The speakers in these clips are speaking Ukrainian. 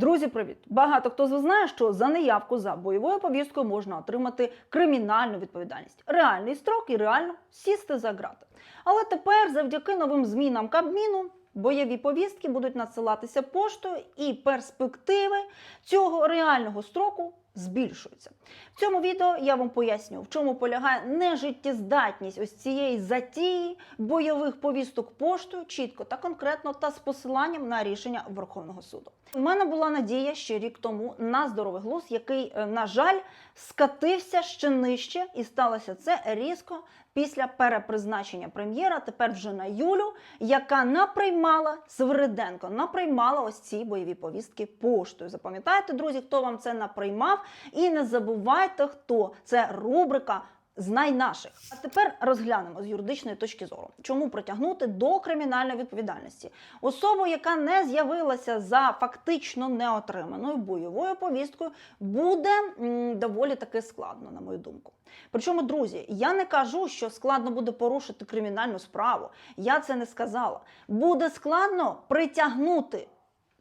Друзі, привіт! Багато хто з вас знає, що за неявку за бойовою повісткою можна отримати кримінальну відповідальність, реальний строк і реально сісти за грати. Але тепер, завдяки новим змінам Кабміну, бойові повістки будуть надсилатися поштою, і перспективи цього реального строку збільшуються. В цьому відео я вам поясню, в чому полягає нежиттєздатність ось цієї затії бойових повісток поштою чітко та конкретно та з посиланням на рішення Верховного суду. У мене була надія ще рік тому на здоровий глузд, який, е, на жаль, скатився ще нижче, і сталося це різко після перепризначення прем'єра, тепер вже на Юлю, яка наприймала Свириденко, наприймала ось ці бойові повістки поштою. Запам'ятайте, друзі, хто вам це наприймав, і не забувайте, хто це рубрика. Знай наших. А тепер розглянемо з юридичної точки зору, чому притягнути до кримінальної відповідальності особу, яка не з'явилася за фактично неотриманою бойовою повісткою, буде м, доволі таки складно, на мою думку. Причому, друзі, я не кажу, що складно буде порушити кримінальну справу. Я це не сказала. Буде складно притягнути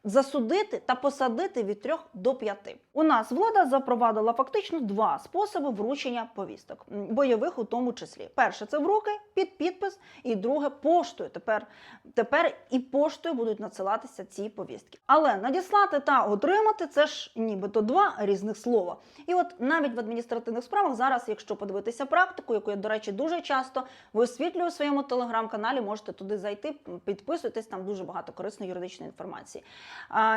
засудити та посадити від 3 до 5. У нас влада запровадила фактично два способи вручення повісток, бойових у тому числі. Перше це в руки під підпис, і друге поштою. Тепер, тепер і поштою будуть надсилатися ці повістки. Але надіслати та отримати це ж нібито два різних слова. І от навіть в адміністративних справах зараз, якщо подивитися практику, яку я, до речі, дуже часто висвітлюю у своєму телеграм-каналі, можете туди зайти, підписуйтесь, там дуже багато корисної юридичної інформації.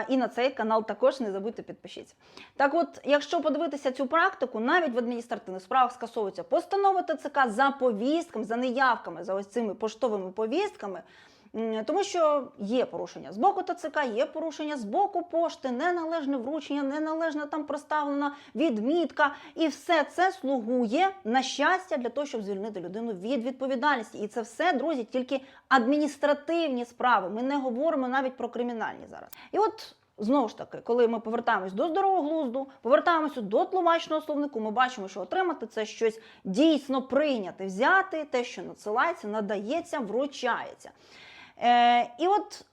І на цей канал також не забудьте підпишіться. Так от, якщо подивитися цю практику, навіть в адміністративних справах скасовуються постанови ТЦК за повістками, за неявками, за ось цими поштовими повістками. Тому що є порушення з боку ТЦК, є порушення з боку пошти, неналежне вручення, неналежна там проставлена відмітка, і все це слугує на щастя для того, щоб звільнити людину від відповідальності. І це все, друзі, тільки адміністративні справи. Ми не говоримо навіть про кримінальні зараз. І от. Знову ж таки, коли ми повертаємось до здорового глузду, повертаємося до тлумачного словнику, ми бачимо, що отримати це щось дійсно прийняти, взяти те, що надсилається, надається, вручається. Е, і от,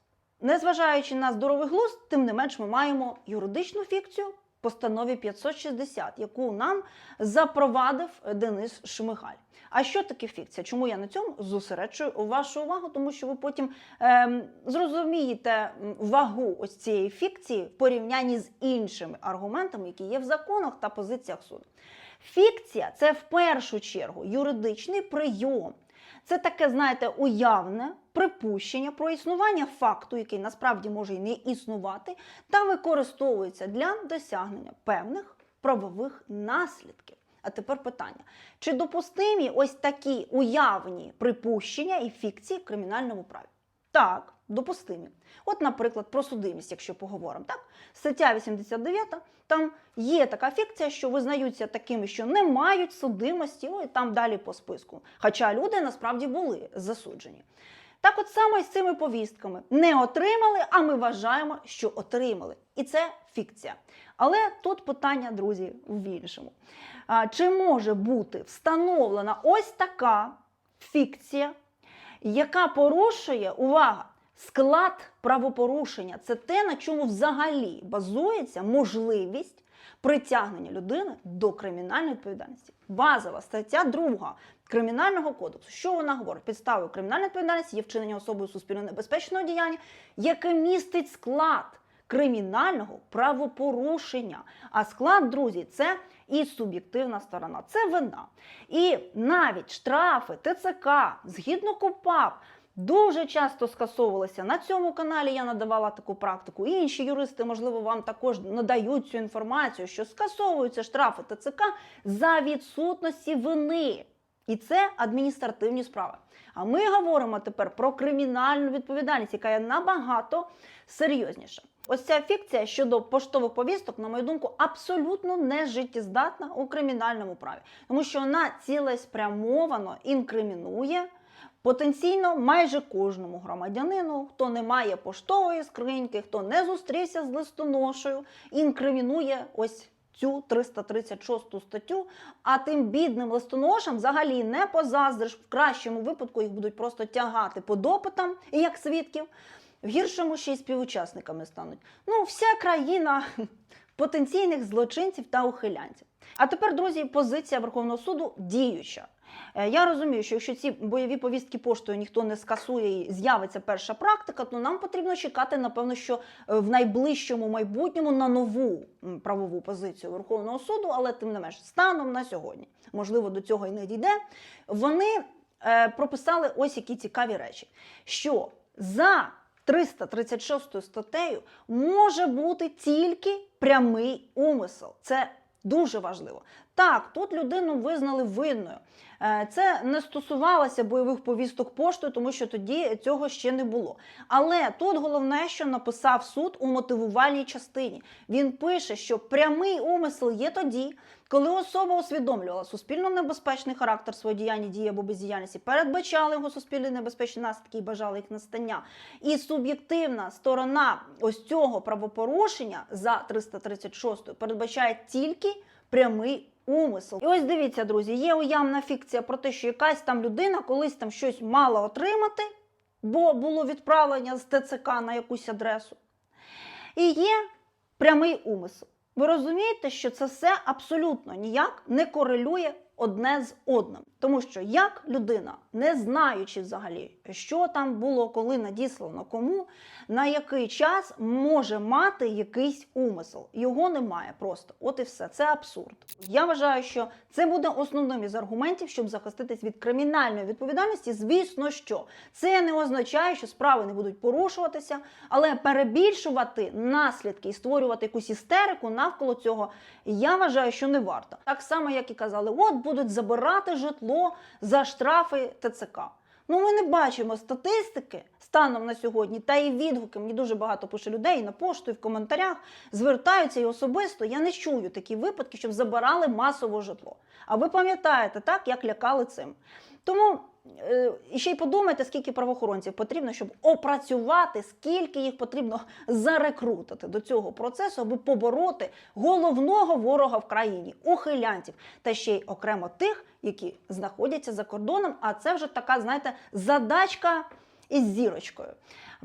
незважаючи на здоровий глузд, тим не менш ми маємо юридичну фікцію постанові 560, яку нам запровадив Денис Шмигаль. А що таке фікція? Чому я на цьому зосереджую вашу увагу? Тому що ви потім ем, зрозумієте вагу ось цієї фікції в порівнянні з іншими аргументами, які є в законах та позиціях суду. Фікція це в першу чергу юридичний прийом. Це таке, знаєте, уявне припущення про існування факту, який насправді може і не існувати, та використовується для досягнення певних правових наслідків. А тепер питання: чи допустимі ось такі уявні припущення і фікції в кримінальному праві? Так, допустимі. От, наприклад, про судимість, якщо поговоримо, так? Стаття 89, там є така фікція, що визнаються такими, що не мають судимості, ой, там далі по списку. Хоча люди насправді були засуджені. Так от саме з цими повістками не отримали, а ми вважаємо, що отримали. І це фікція. Але тут питання, друзі, в іншому. А, Чи може бути встановлена ось така фікція, яка порушує увага, склад правопорушення? Це те, на чому взагалі базується можливість притягнення людини до кримінальної відповідальності. Базова стаття 2 Кримінального кодексу. Що вона говорить? Підставою кримінальної відповідальності є вчинення особою суспільно небезпечного діяння, яке містить склад кримінального правопорушення. А склад, друзі, це і суб'єктивна сторона, це вина. І навіть штрафи ТЦК згідно КУПАП дуже часто скасовувалися. На цьому каналі я надавала таку практику. Інші юристи, можливо, вам також надають цю інформацію, що скасовуються штрафи ТЦК за відсутності вини. І це адміністративні справи. А ми говоримо тепер про кримінальну відповідальність, яка є набагато серйозніша. Ось ця фікція щодо поштових повісток, на мою думку, абсолютно не життєздатна у кримінальному праві, тому що вона цілеспрямовано інкримінує потенційно майже кожному громадянину, хто не має поштової скриньки, хто не зустрівся з листоношею, інкримінує ось цю 336 статтю. А тим бідним листоношам взагалі не позаздриш. В кращому випадку їх будуть просто тягати по допитам як свідків. в гіршому ще й співучасниками стануть. Ну, вся країна потенційних злочинців та ухилянців. А тепер, друзі, позиція Верховного суду діюча. Е, Я розумію, що якщо ці бойові повістки поштою ніхто не скасує і з'явиться перша практика, то нам потрібно чекати, напевно, що е, в найближчому майбутньому на нову правову позицію Верховного суду, але тим не менш, станом на сьогодні, можливо, до цього і не дійде. Вони е, прописали ось які цікаві речі, що за 336 статтею може бути тільки прямий умисел. Це дуже важливо. Так, тут людину визнали винною. Е, Це не стосувалося бойових повісток поштою, тому що тоді цього ще не було. Але тут головне, що написав суд у мотивувальній частині. Він пише, що прямий умисел є тоді, коли особа усвідомлювала суспільно небезпечний характер своєї діяння, дії або бездіяльності, передбачали його суспільно небезпечні наслідки і бажали їх настання. І суб'єктивна сторона ось цього правопорушення за 336 передбачає тільки прямий умисел. І ось дивіться, друзі, є уявна фікція про те, що якась там людина колись там щось мала отримати, бо було відправлення з ТЦК на якусь адресу. І є прямий умисел. Ви розумієте, що це все абсолютно ніяк не корелює одне з одним. Тому що як людина, не знаючи взагалі, що там було, коли надіслано кому, на який час може мати якийсь умисел. Його немає просто. От і все. Це абсурд. Я вважаю, що це буде основним із аргументів, щоб захиститись від кримінальної відповідальності. Звісно, що це не означає, що справи не будуть порушуватися, але перебільшувати наслідки і створювати якусь істерику навколо цього, я вважаю, що не варто. Так само, як і казали, от будуть забирати житло за штрафи ТЦК. Ну, ми не бачимо статистики станом на сьогодні, та і відгуки. Мені дуже багато пише людей на пошту, і в коментарях звертаються і особисто. Я не чую такі випадки, щоб забирали масово житло. А ви пам'ятаєте так, як лякали цим. Тому і ще й подумайте, скільки правоохоронців потрібно, щоб опрацювати, скільки їх потрібно зарекрутити до цього процесу, аби побороти головного ворога в країні ухилянців, та ще й окремо тих, які знаходяться за кордоном. А це вже така, знаєте, задачка із зірочкою.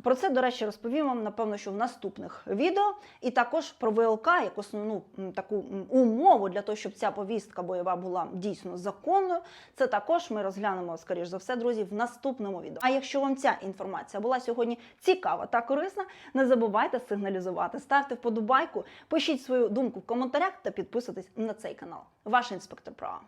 Про це, до речі, розповім вам, напевно, що в наступних відео. І також про ВЛК як основну таку умову для того, щоб ця повістка бойова була дійсно законною. Це також ми розглянемо, скоріш за все, друзі, в наступному відео. А якщо вам ця інформація була сьогодні цікава та корисна, не забувайте сигналізувати, ставте вподобайку, пишіть свою думку в коментарях та підписуйтесь на цей канал. Ваш інспектор права.